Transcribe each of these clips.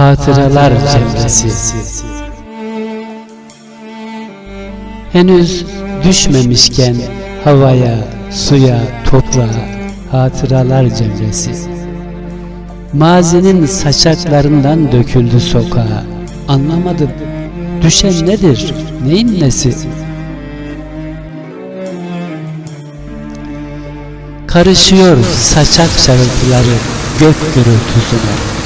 Hatıralar Cemresi. Henüz düşmemişken havaya, suya, toprağa hatıralar cemresi. Mazinin saçaklarından döküldü sokağa. Anlamadım düşen nedir, neyin nesi? Karışıyor saçak şarıltıları gök gürültüsüne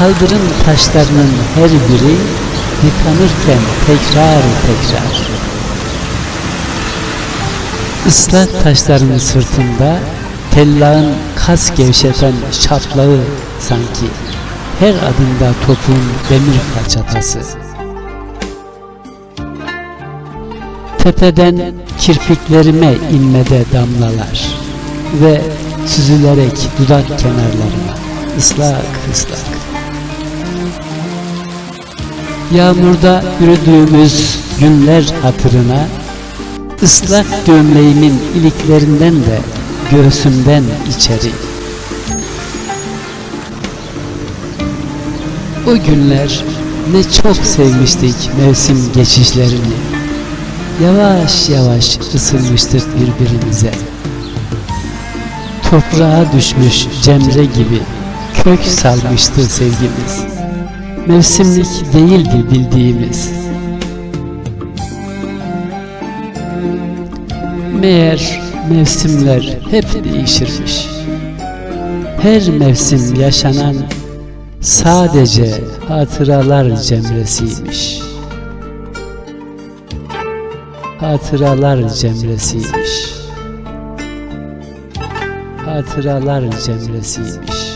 Kaldırım taşlarının her biri yıkanırken tekrar tekrar. Islak taşların sırtında tellağın kas gevşeten şaplağı sanki her adımda topun demir falçatası. Tepeden kirpiklerime inmede damlalar ve süzülerek dudak kenarlarıma ıslak ıslak. Yağmurda yürüdüğümüz günler hatırına ıslak gömleğimin iliklerinden de göğsümden içeri. O günler ne çok sevmiştik mevsim geçişlerini. Yavaş yavaş ısınmıştık birbirimize. Toprağa düşmüş cemre gibi kök salmıştı sevgimiz mevsimlik değildi bildiğimiz. Meğer mevsimler hep değişirmiş. Her mevsim yaşanan sadece hatıralar cemresiymiş. Hatıralar cemresiymiş. Hatıralar cemresiymiş.